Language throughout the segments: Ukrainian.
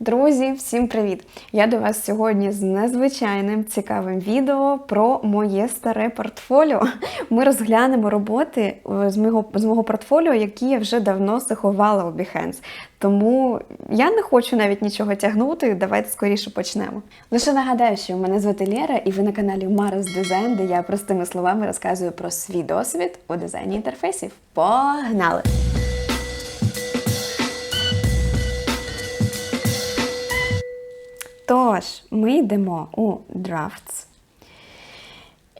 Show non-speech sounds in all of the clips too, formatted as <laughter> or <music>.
Друзі, всім привіт! Я до вас сьогодні з незвичайним цікавим відео про моє старе портфоліо. Ми розглянемо роботи е, з мого, з мого портфоліо, які я вже давно заховала у Behance. Тому я не хочу навіть нічого тягнути. Давайте скоріше почнемо. Лише нагадаю, що мене звати Лєра, і ви на каналі Марс Дизайн, де я простими словами розказую про свій досвід у дизайні інтерфейсів. Погнали! Тож, ми йдемо у Drafts.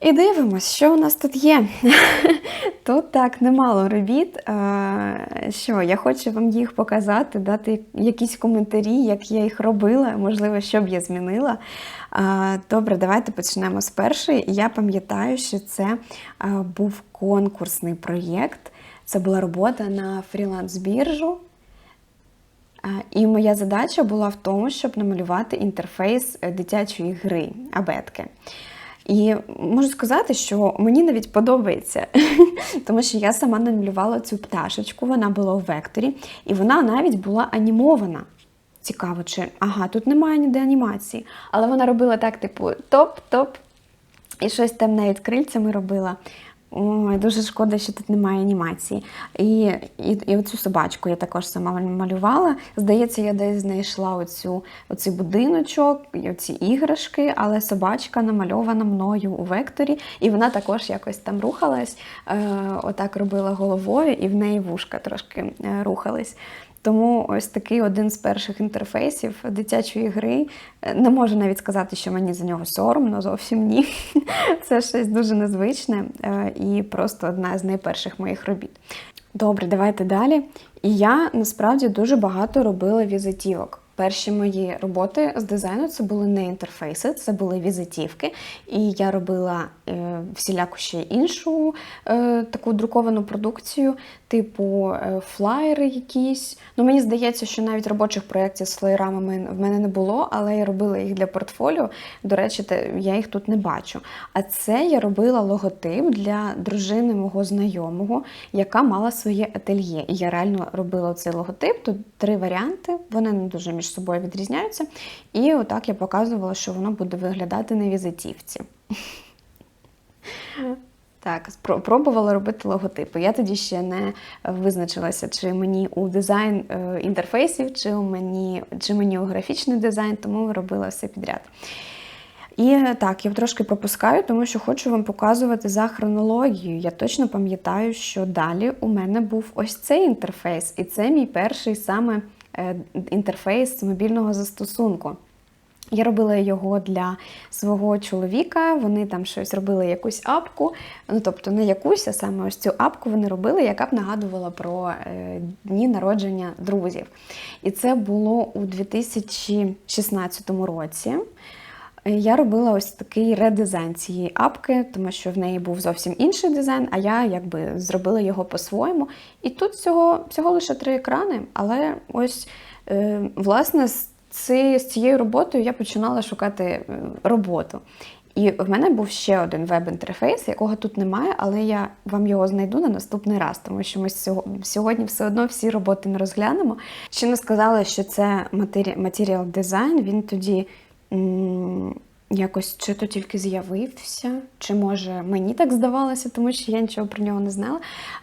І дивимось, що у нас тут є. <laughs> Тут так немало робіт. Що, я хочу вам їх показати, дати якісь коментарі, як я їх робила, можливо, що б я змінила. Добре, давайте почнемо з першої. Я пам'ятаю, що це був конкурсний проєкт. Це була робота на фріланс-біржу. І моя задача була в тому, щоб намалювати інтерфейс е, дитячої гри абетки. І можу сказати, що мені навіть подобається, <laughs> тому що я сама намалювала цю пташечку, вона була у векторі, і вона навіть була анімована. Цікаво, чи ага, тут немає ніде анімації. Але вона робила так, типу, топ-топ. І щось там навіть крильцями робила. Ой, дуже шкода, що тут немає анімації. І і, і оцю собачку я також сама малювала. Здається, я десь знайшла оцю, оцей будиночок, і оці іграшки, але собачка намальована мною у векторі, і вона також якось там рухалась, е, отак робила головою, і в неї вушка трошки е, рухались. Тому ось такий один з перших інтерфейсів дитячої гри. Не можу навіть сказати, що мені за нього соромно, зовсім ні. <laughs> Це щось дуже незвичне е, і просто одна з найперших моїх робіт. Добре, давайте далі. І я насправді дуже багато робила візитівок. Перші мої роботи з дизайну це були не інтерфейси, це були візитівки. І я робила е, всіляку ще іншу е, таку друковану продукцію, типу е, флаєри якісь. Ну, Мені здається, що навіть робочих проєктів з флаєрами в мене не було, але я робила їх для портфоліо. До речі, я їх тут не бачу. А це я робила логотип для дружини мого знайомого, яка мала своє ательє. І я реально робила цей логотип. Тут три варіанти, вони не дуже між собою відрізняються. І отак я показувала, що воно буде виглядати на візитівці. Так, пробувала робити логотипи. Я тоді ще не визначилася, чи мені у дизайн е, інтерфейсів, чи мені, чи мені у графічний дизайн, тому робила все підряд. І так, я трошки пропускаю, тому що хочу вам показувати за хронологією. Я точно пам'ятаю, що далі у мене був ось цей інтерфейс, і це мій перший саме е, інтерфейс мобільного застосунку. Я робила його для свого чоловіка, вони там щось робили якусь апку, ну тобто не якусь, а саме ось цю апку вони робили, яка б нагадувала про е, дні народження друзів. І це було у 2016 році. Я робила ось такий редизайн цієї апки, тому що в неї був зовсім інший дизайн, а я якби зробила його по-своєму. І тут всього, всього лише три екрани, але ось, е, власне, з цією роботою я починала шукати роботу. І в мене був ще один веб-інтерфейс, якого тут немає, але я вам його знайду на наступний раз, тому що ми сьогодні все одно всі роботи не розглянемо. Ще не сказала, що це матеріал дизайн, він тоді якось чи то тільки з'явився, чи може мені так здавалося, тому що я нічого про нього не знала.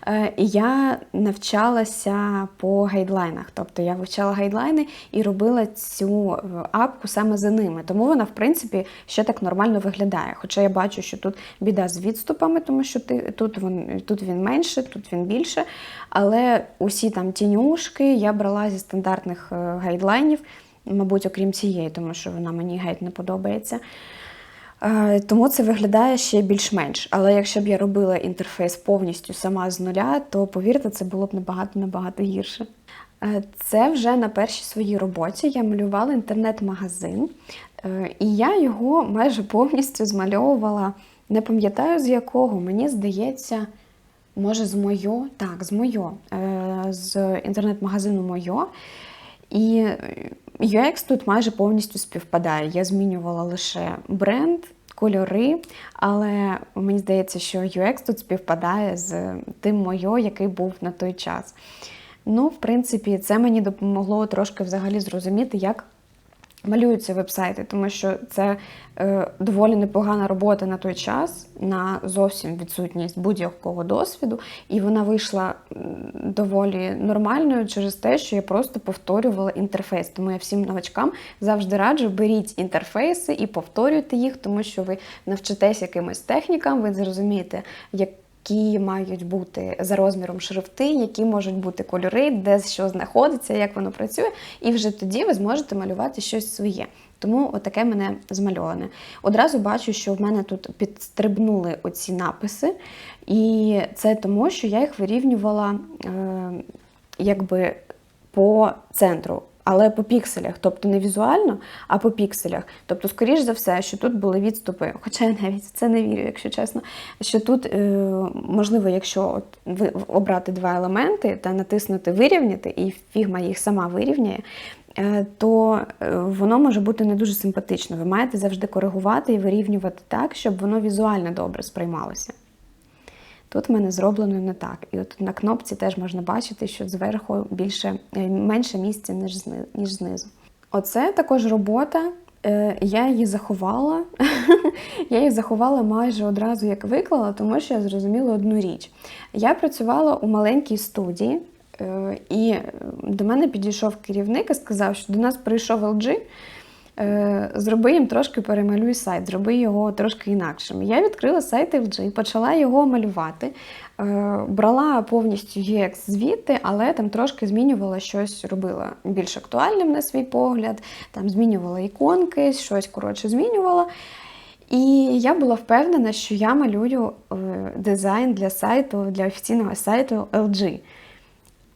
Е, я навчалася по гайдлайнах. Тобто я вивчала гайдлайни і робила цю е, апку саме за ними. Тому вона, в принципі, ще так нормально виглядає. Хоча я бачу, що тут біда з відступами, тому що ти, тут, він, тут він менше, тут він більше. Але усі там тінюшки я брала зі стандартних е, гайдлайнів мабуть, окрім цієї, тому що вона мені геть не подобається. Е, тому це виглядає ще більш-менш. Але якщо б я робила інтерфейс повністю сама з нуля, то повірте, це було б набагато-набагато гірше. Е, це вже на першій своїй роботі я малювала інтернет-магазин, е, і я його майже повністю змальовувала, не пам'ятаю з якого, мені здається, може, з Мойо, так, з Мойо, з інтернет-магазину Мойо. І UX тут майже повністю співпадає. Я змінювала лише бренд, кольори, але мені здається, що UX тут співпадає з тим моє, який був на той час. Ну, в принципі, це мені допомогло трошки взагалі зрозуміти, як малюються веб-сайти, тому що це е, доволі непогана робота на той час, на зовсім відсутність будь-якого досвіду, і вона вийшла доволі нормальною через те, що я просто повторювала інтерфейс. Тому я всім новачкам завжди раджу беріть інтерфейси і повторюйте їх, тому що ви навчитесь якимось технікам, ви зрозумієте, як. Які мають бути за розміром шрифти, які можуть бути кольори, де що знаходиться, як воно працює, і вже тоді ви зможете малювати щось своє. Тому отаке мене змальоване. Одразу бачу, що в мене тут підстрибнули оці написи, і це тому, що я їх вирівнювала е, якби по центру. Але по пікселях, тобто не візуально, а по пікселях. Тобто, скоріш за все, що тут були відступи, хоча я навіть в це не вірю, якщо чесно. Що тут, е, можливо, якщо от ви обрати два елементи та натиснути вирівняти, і фігма їх сама вирівняє, е, то е, воно може бути не дуже симпатично. Ви маєте завжди коригувати і вирівнювати так, щоб воно візуально добре сприймалося. Тут в мене зроблено не так. І от на кнопці теж можна бачити, що зверху більше, е, менше місця, ніж, ніж знизу. Оце також робота. Е, Я її заховала. <laughs> я її заховала майже одразу, як виклала, тому що я зрозуміла одну річ. Я працювала у маленькій студії, е, і до мене підійшов керівник і сказав, що до нас прийшов LG, зроби їм трошки перемалюй сайт, зроби його трошки інакшим. Я відкрила сайт LG, почала його малювати, е, брала повністю UX звідти, але там трошки змінювала щось, робила більш актуальним на свій погляд, там змінювала іконки, щось коротше змінювала. І я була впевнена, що я малюю е, дизайн для сайту, для офіційного сайту LG.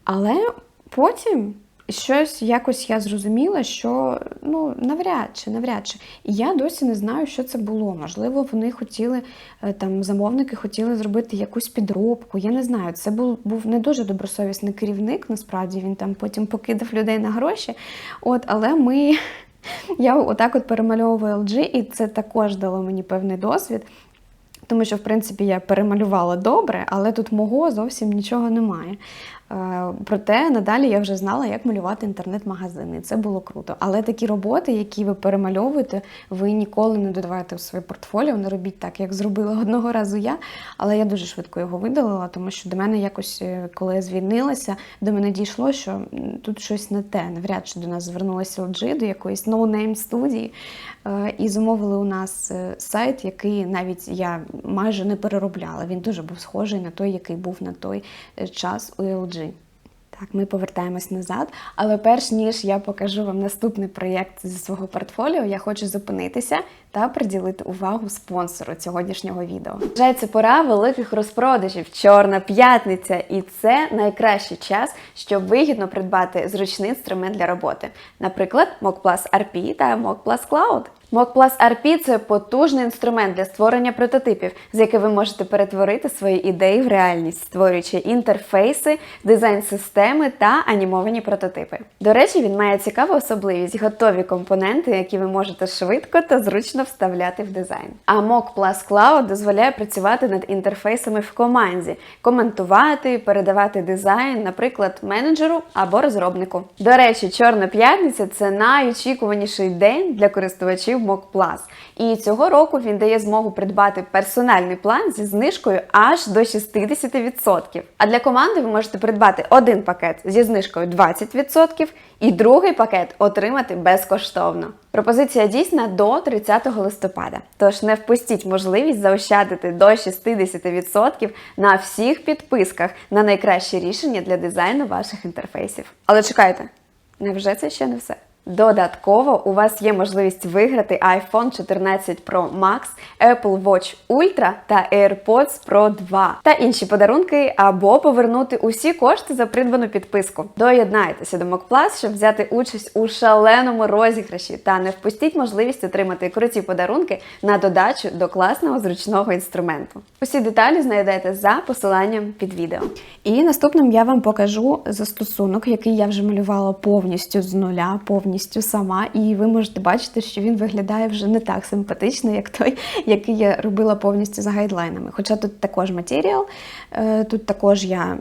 Але потім щось якось я зрозуміла, що ну навряд чи, навряд чи. І я досі не знаю, що це було. Можливо, вони хотіли е, там замовники хотіли зробити якусь підробку. Я не знаю. Це був був не дуже добросовісний керівник. Насправді він там потім покидав людей на гроші. От, але ми. <laughs> Я отак от перемальовую LG, і це також дало мені певний досвід. Тому що, в принципі, я перемалювала добре, але тут мого зовсім нічого немає. Е, Проте надалі я вже знала, як малювати інтернет-магазини. Це було круто. Але такі роботи, які ви перемальовуєте, ви ніколи не додавайте в своє портфоліо, не робіть так, як зробила одного разу я. Але я дуже швидко його видалила, тому що до мене якось, е, коли я звільнилася, до мене дійшло, що тут щось не те. Навряд чи до нас звернулася LG, до якоїсь no-name студії, е, і замовили у нас сайт, який навіть я майже не переробляла. Він дуже був схожий на той, який був на той час у LG. Так, ми повертаємось назад. Але перш ніж я покажу вам наступний проєкт зі свого портфоліо, я хочу зупинитися та приділити увагу спонсору сьогоднішнього відео. Вважається пора великих розпродажів, чорна п'ятниця, і це найкращий час, щоб вигідно придбати зручний інструмент для роботи, наприклад, Mock Plus RP та Mock Plus Cloud. Mock Plus RP – це потужний інструмент для створення прототипів, з яким ви можете перетворити свої ідеї в реальність, створюючи інтерфейси, дизайн-системи та анімовані прототипи. До речі, він має цікаву особливість готові компоненти, які ви можете швидко та зручно вставляти в дизайн. А Mock Plus Cloud дозволяє працювати над інтерфейсами в команді, коментувати, передавати дизайн, наприклад, менеджеру або розробнику. До речі, Чорна п'ятниця це найочікуваніший день для користувачів Mock Plus. І цього року він дає змогу придбати персональний план зі знижкою аж до 60%. А для команди ви можете придбати один пакет зі знижкою 20% і другий пакет отримати безкоштовно. Пропозиція дійсна до 30 листопада. Тож не впустіть можливість заощадити до 60% на всіх підписках на найкраще рішення для дизайну ваших інтерфейсів. Але чекайте, невже це ще не все? Додатково у вас є можливість виграти iPhone 14 Pro Max, Apple Watch Ultra та AirPods Pro 2 та інші подарунки або повернути усі кошти за придбану підписку. Доєднайтеся до MockPlus, щоб взяти участь у шаленому розіграші та не впустіть можливість отримати круті подарунки на додачу до класного зручного інструменту. Усі деталі знайдете за посиланням під відео. І наступним я вам покажу застосунок, який я вже малювала повністю з нуля, повністю сама. І ви можете бачити, що він виглядає вже не так симпатично, як той, який я робила повністю за гайдлайнами. Хоча тут також матеріал, е, тут також я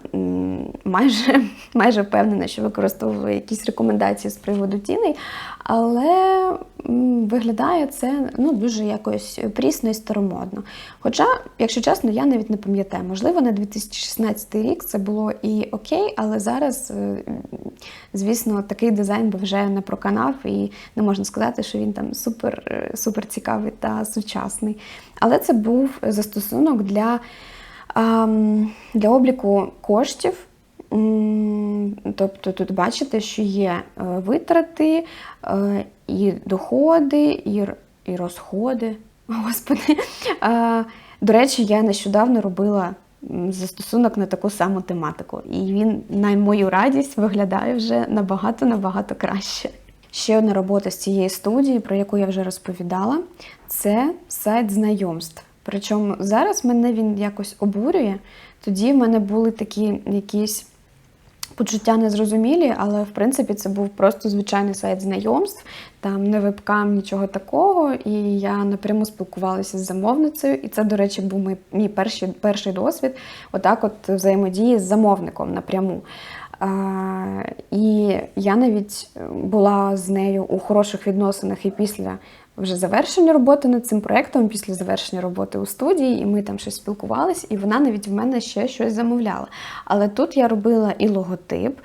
майже, <laughs> майже впевнена, що використовую якісь рекомендації з приводу тіней. Але виглядає це ну, дуже якось прісно і старомодно. Хоча, якщо чесно, я навіть не пам'ятаю, можливо, на 2016 рік це було і окей, але зараз, е, звісно, такий дизайн би вже не проканав, і не можна сказати, що він там супер, е, супер цікавий та сучасний. Але це був застосунок для, для обліку коштів. Тобто тут бачите, що є е, витрати, е, і доходи, і, і розходи. <laughs> Господи. Е, До речі, я нещодавно робила застосунок на таку саму тематику. І він, на мою радість, виглядає вже набагато-набагато краще. Ще одна робота з цієї студії, про яку я вже розповідала, це сайт знайомств. Причому зараз мене він якось обурює. Тоді в мене були такі якісь почуття незрозумілі, але в принципі це був просто звичайний сайт знайомств, там не вебкам, нічого такого. І я напряму спілкувалася з замовницею. І це, до речі, був мій, перший, перший досвід, отак, от взаємодії з замовником напряму. А, і я навіть була з нею у хороших відносинах і після вже завершення роботи над цим проєктом, після завершення роботи у студії, і ми там щось спілкувалися, і вона навіть в мене ще щось замовляла. Але тут я робила і логотип,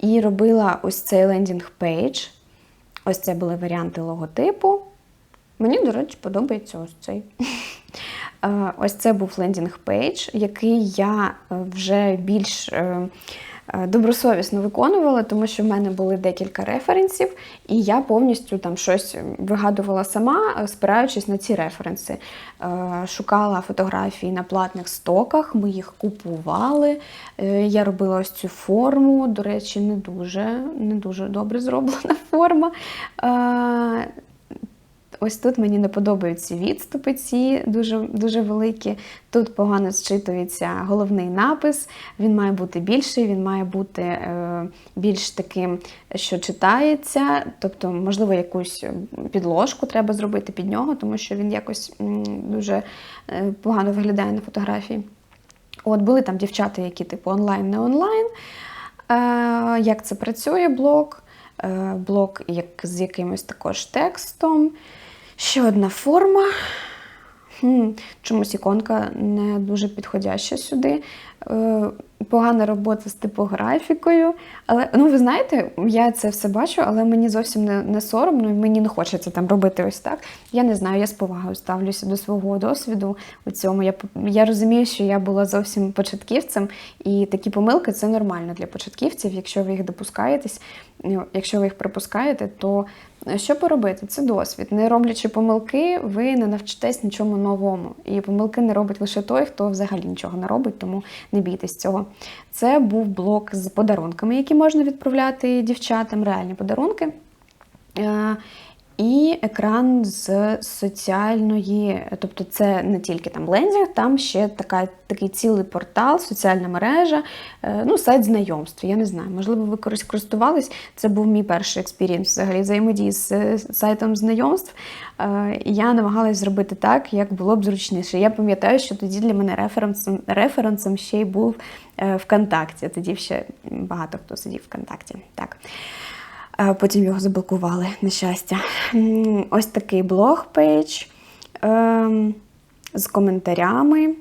і робила ось цей лендінг пейдж. Ось це були варіанти логотипу. Мені, до речі, подобається ось цей. <laughs> Е, Ось це був лендінг пейдж, який я е, вже більш е, добросовісно виконувала, тому що в мене були декілька референсів, і я повністю там щось вигадувала сама, е, спираючись на ці референси. Е, Шукала фотографії на платних стоках, ми їх купували. Е, Я робила ось цю форму. До речі, не дуже, не дуже добре зроблена <laughs> форма. Ось тут мені не подобаються відступи ці дуже, дуже великі. Тут погано зчитується головний напис. Він має бути більший, він має бути е, більш таким, що читається. Тобто, можливо, якусь підложку треба зробити під нього, тому що він якось дуже е, погано виглядає на фотографії. От були там дівчата, які типу онлайн, не онлайн. Е, як це працює блок? Е, блок з якимось також текстом. Ще одна форма. Чомусь іконка не дуже підходяща сюди. Е, погана робота з типографікою. Але ну ви знаєте, я це все бачу, але мені зовсім не, не соромно, мені не хочеться там робити ось так. Я не знаю, я з повагою ставлюся до свого досвіду у цьому. Я, я розумію, що я була зовсім початківцем, і такі помилки це нормально для початківців. Якщо ви їх допускаєтесь, ну, якщо ви їх припускаєте, то що поробити? Це досвід. Не роблячи помилки, ви не навчитесь нічому новому. І помилки не робить лише той, хто взагалі нічого не робить, тому не бійтесь цього. Це був блок з подарунками, які можна відправляти дівчатам, реальні подарунки. І екран з соціальної, тобто це не тільки там лендінг, там ще така, такий цілий портал, соціальна мережа, е, ну, сайт знайомств. Я не знаю, можливо, ви користувались. Це був мій перший експірієнс взагалі взаємодії з сайтом знайомств. Е, я намагалась зробити так, як було б зручніше. Я пам'ятаю, що тоді для мене референсом, референсом ще й був е, ВКонтакті. Тоді ще багато хто сидів ВКонтакті. Так. Потім його заблокували, на щастя. Ось такий блог-пейдж ем, з коментарями.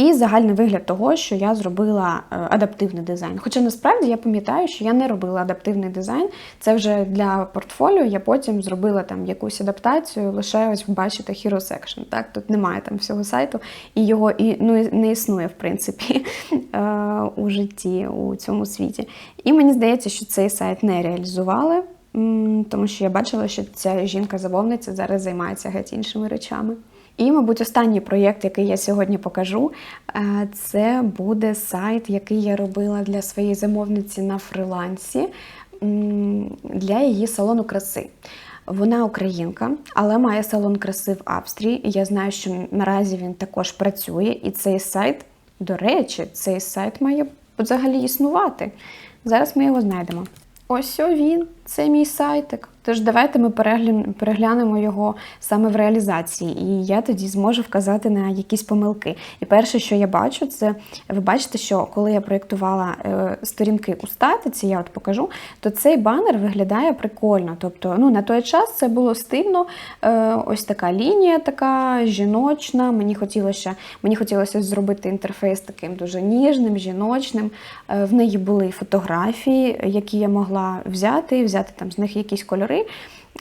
І загальний вигляд того, що я зробила е, адаптивний дизайн. Хоча насправді я пам'ятаю, що я не робила адаптивний дизайн. Це вже для портфоліо. Я потім зробила там якусь адаптацію, лише ось бачите Hero Section. Так, тут немає там всього сайту, і його і ну не існує в принципі <laughs> е, у житті у цьому світі. І мені здається, що цей сайт не реалізували, тому що я бачила, що ця жінка-замовниця зараз займається геть іншими речами. І, мабуть, останній проєкт, який я сьогодні покажу, е, це буде сайт, який я робила для своєї замовниці на фрилансі для її салону краси. Вона українка, але має салон краси в Австрії. Я знаю, що наразі він також працює. І цей сайт, до речі, цей сайт має взагалі існувати. Зараз ми його знайдемо. Ось він, це мій сайтик. Тож давайте ми переглянемо, його саме в реалізації, і я тоді зможу вказати на якісь помилки. І перше, що я бачу, це ви бачите, що коли я проєктувала е, сторінки у статиці, я от покажу, то цей банер виглядає прикольно. Тобто, ну на той час це було стильно, е, ось така лінія, така жіночна. Мені хотілося, мені хотілося зробити інтерфейс таким дуже ніжним, жіночним. Е, в неї були фотографії, які я могла взяти, взяти там з них якісь кольори.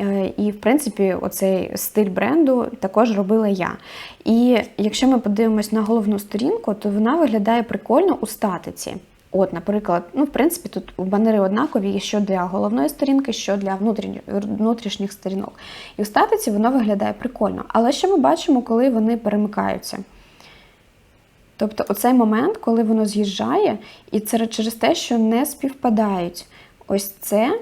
Е, І, в принципі, оцей стиль бренду також робила я. І якщо ми подивимось на головну сторінку, то вона виглядає прикольно у статиці. От, наприклад, ну, в принципі, тут банери однакові що для головної сторінки, що для внутрішніх, сторінок. І у статиці воно виглядає прикольно. Але що ми бачимо, коли вони перемикаються? Тобто, оцей момент, коли воно з'їжджає, і це через те, що не співпадають. Ось це,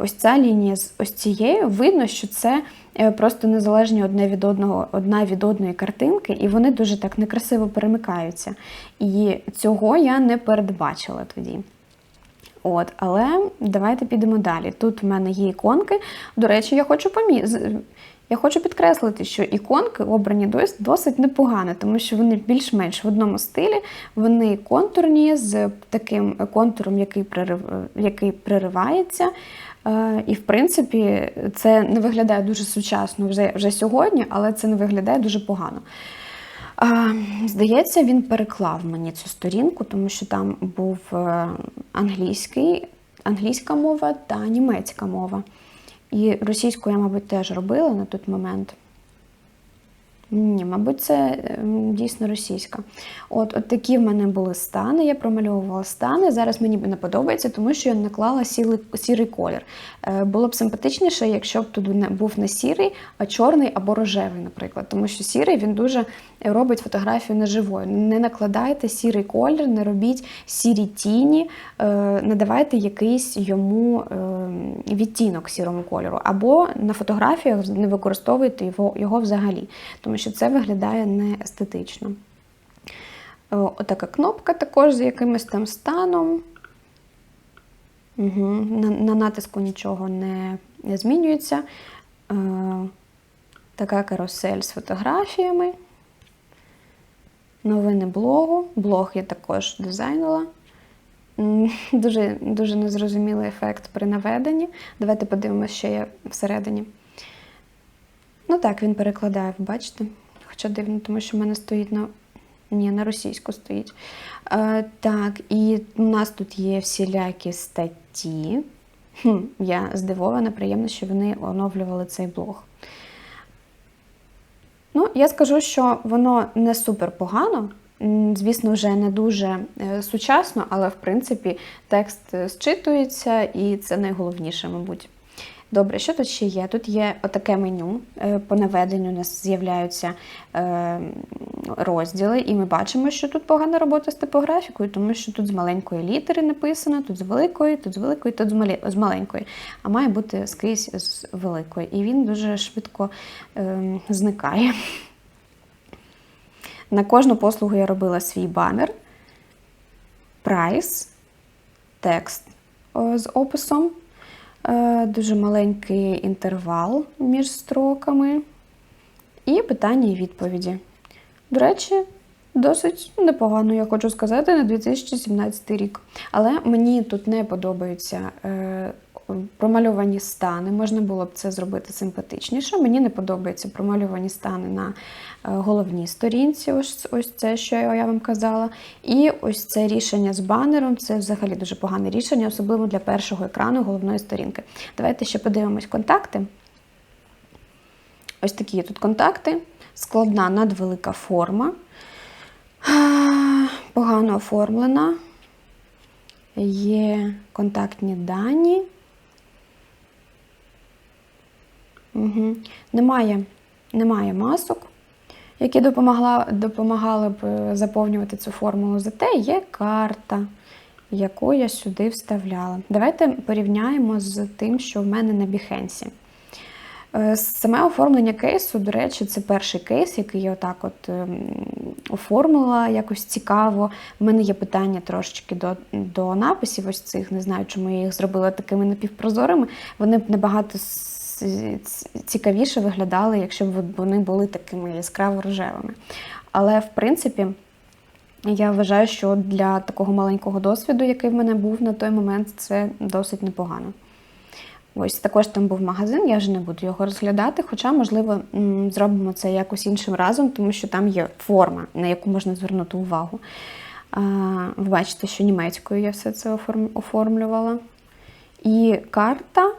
ось ця лінія з ось цією, видно, що це е, просто незалежні одне від одного, одна від одної картинки, і вони дуже так некрасиво перемикаються. І цього я не передбачила тоді. От, але давайте підемо далі. Тут в мене є іконки. До речі, я хочу помі... я хочу підкреслити, що іконки обрані досить непогано, тому що вони більш-менш в одному стилі, вони контурні з таким контуром, який, прерив... який приривається. Е, І, в принципі, це не виглядає дуже сучасно вже, вже сьогодні, але це не виглядає дуже погано. Здається, він переклав мені цю сторінку, тому що там був е, англійський, англійська мова та німецька мова. І російську я, мабуть, теж робила на той момент. Ні, мабуть, це ем, дійсно російська. От, от такі в мене були стани. Я промальовувала стани. Зараз мені не подобається, тому що я наклала сірий, сірий колір. Е, було б симпатичніше, якщо б тут був не сірий, а чорний або рожевий, наприклад. Тому що сірий він дуже робить фотографію неживою. Не накладайте сірий колір, не робіть сірі тіні, е, надавайте якийсь йому е, відтінок сірому кольору. Або на фотографіях не використовуйте його, його взагалі, тому що це виглядає не естетично. Отака кнопка також з якимось там станом. Угу. На, на натиску нічого не, не змінюється. Е, така карусель з фотографіями. Новини блогу. Блог я також дизайнила. Дуже, дуже незрозумілий ефект при наведенні. Давайте подивимося, що є всередині. Ну так, він перекладає, ви бачите? Хоча дивно, тому що в мене стоїть на. Ні, на російську стоїть. Е, так, і у нас тут є всілякі статті. Хм, я здивована, приємно, що вони оновлювали цей блог. Ну, я скажу, що воно не супер погано. Звісно, вже не дуже е, сучасно, але в принципі текст е, зчитується, і це найголовніше, мабуть. Добре, що тут ще є? Тут є отаке меню. Е, По наведенню у нас з'являються е, розділи, і ми бачимо, що тут погана робота з типографікою, тому що тут з маленької літери написано, тут з великої, тут з великої, тут з маленької. А має бути скрізь з великої. І він дуже швидко е, зникає. На кожну послугу я робила свій банер, прайс, текст з описом, дуже маленький інтервал між строками і питання і відповіді. До речі, досить непогано, я хочу сказати, на 2017 рік. Але мені тут не подобаються е, промальовані стани. Можна було б це зробити симпатичніше. Мені не подобаються промальовані стани на е, головній сторінці. Ось, ось це, що я вам казала. І ось це рішення з банером це взагалі дуже погане рішення, особливо для першого екрану головної сторінки. Давайте ще подивимось контакти. Ось такі тут контакти. Складна надвелика форма. Погано оформлена. Є контактні дані. Угу. Немає, немає масок, які допомогла, допомагали б е, заповнювати цю формулу. Зате є карта, яку я сюди вставляла. Давайте порівняємо з тим, що в мене на Behance. Е, Саме оформлення кейсу, до речі, це перший кейс, який я отак от ем, оформила якось цікаво. У мене є питання трошечки до, до написів ось цих. Не знаю, чому я їх зробила такими напівпрозорими. Вони б набагато цікавіше виглядали, якщо б вони були такими яскраво рожевими. Але в принципі. Я вважаю, що для такого маленького досвіду, який в мене був на той момент, це досить непогано. Ось також там був магазин, я вже не буду його розглядати, хоча, можливо, зробимо це якось іншим разом, тому що там є форма, на яку можна звернути увагу. Ви бачите, що німецькою я все це оформлювала. І карта,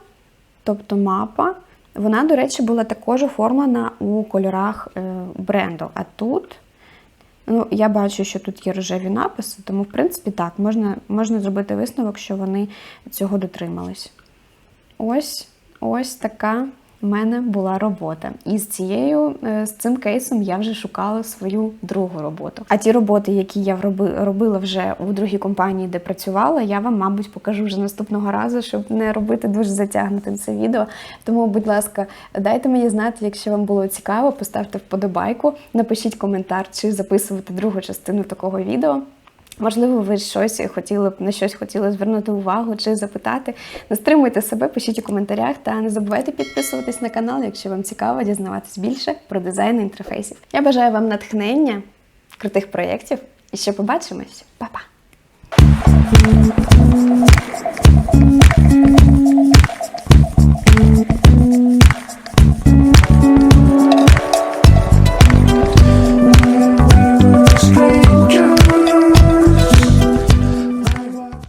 тобто мапа, вона, до речі, була також оформлена у кольорах е, бренду. А тут Ну, я бачу, що тут є рожеві написи, тому, в принципі, так, можна, можна зробити висновок, що вони цього дотримались. Ось, ось така в мене була робота. І з цією, е, з цим кейсом я вже шукала свою другу роботу. А ті роботи, які я робила вже у другій компанії, де працювала, я вам, мабуть, покажу вже наступного разу, щоб не робити дуже затягнутим це відео. Тому, будь ласка, дайте мені знати, якщо вам було цікаво, поставте вподобайку, напишіть коментар, чи записувати другу частину такого відео. Можливо, ви щось хотіли б на щось хотіли звернути увагу чи запитати. Не стримуйте себе, пишіть у коментарях та не забувайте підписуватись на канал, якщо вам цікаво дізнаватись більше про дизайн інтерфейсів. Я бажаю вам натхнення, крутих проєктів і ще побачимось. Па-па!